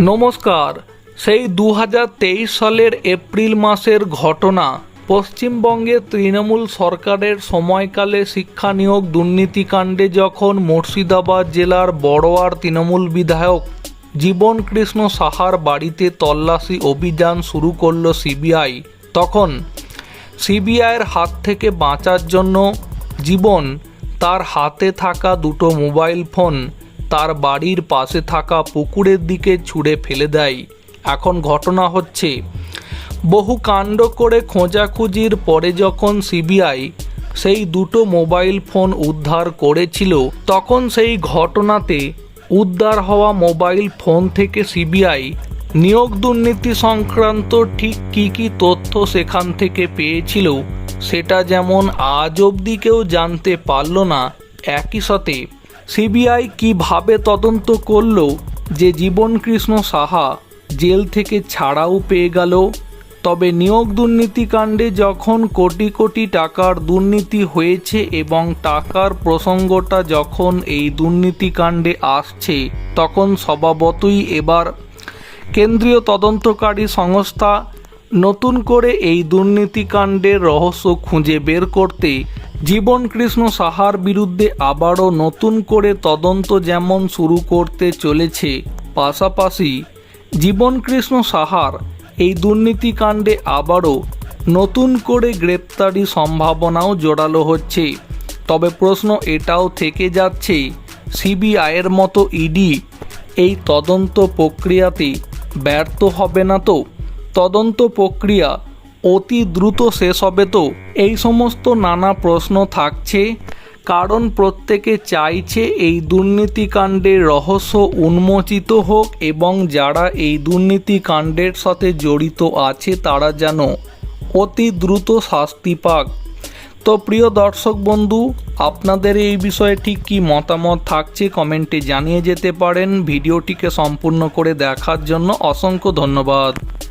নমস্কার। সেই দু হাজার তেইশ সালের এপ্রিল মাসের ঘটনা পশ্চিমবঙ্গে তৃণমূল সরকারের সময়কালে শিক্ষা নিয়োগ দুর্নীতিকাণ্ডে যখন মুর্শিদাবাদ জেলার বড়োয়ার তৃণমূল বিধায়ক জীবন কৃষ্ণ সাহার বাড়িতে তল্লাশি অভিযান শুরু করল সিবিআই, তখন সিবিআইয়ের হাত থেকে বাঁচার জন্য জীবন তার হাতে থাকা দুটো মোবাইল ফোন তার বাড়ির পাশে থাকা পুকুরের দিকে ছুঁড়ে ফেলে দেয়। এখন ঘটনা হচ্ছে, বহু কাণ্ড করে খোঁজাখুঁজির পরে যখন সিবিআই সেই দুটো মোবাইল ফোন উদ্ধার করেছিল, তখন সেই ঘটনাতে উদ্ধার হওয়া মোবাইল ফোন থেকে সিবিআই নিয়োগ দুর্নীতি সংক্রান্ত ঠিক কী কী তথ্য সেখান থেকে পেয়েছিল, সেটা যেমন আজ অবধি কেউ জানতে পারল না, একই সাথে সিবিআই কীভাবে তদন্ত করল যে জীবনকৃষ্ণ সাহা জেল থেকে ছাড়াও পেয়ে গেল? তবে নিয়োগ দুর্নীতিকাণ্ডে যখন কোটি কোটি টাকার দুর্নীতি হয়েছে এবং টাকার প্রসঙ্গটা যখন এই দুর্নীতিকাণ্ডে আসছে, তখন স্বভাবতই এবার কেন্দ্রীয় তদন্তকারী সংস্থা নতুন করে এই দুর্নীতিকাণ্ডের রহস্য খুঁজে বের করতে জীবন কৃষ্ণ সাহার বিরুদ্ধে আবারও নতুন করে তদন্ত যেমন শুরু করতে চলেছে, পাশাপাশি জীবন কৃষ্ণ সাহার এই দুর্নীতিকাণ্ডে আবারও নতুন করে গ্রেপ্তারি সম্ভাবনাও জোরালো হচ্ছে। তবে প্রশ্ন এটাও থেকে যাচ্ছে, সিবিআইয়ের মতো ইডি এই তদন্ত প্রক্রিয়াতে ব্যর্থ হবে না তো? তদন্ত প্রক্রিয়া অতি দ্রুত শেষ হবে তো? এই সমস্ত নানা প্রশ্ন থাকছে, কারণ প্রত্যেকে চাইছে এই দুর্নীতিকাণ্ডের রহস্য উন্মোচিত হোক এবং যারা এই দুর্নীতিকাণ্ডের সাথে জড়িত আছে তারা যেন অতি দ্রুত শাস্তি পাক। তো প্রিয় দর্শক বন্ধু, আপনাদের এই বিষয়ে ঠিক কী মতামত থাকছে কমেন্টে জানিয়ে যেতে পারেন। ভিডিওটিকে সম্পূর্ণ করে দেখার জন্য অসংখ্য ধন্যবাদ।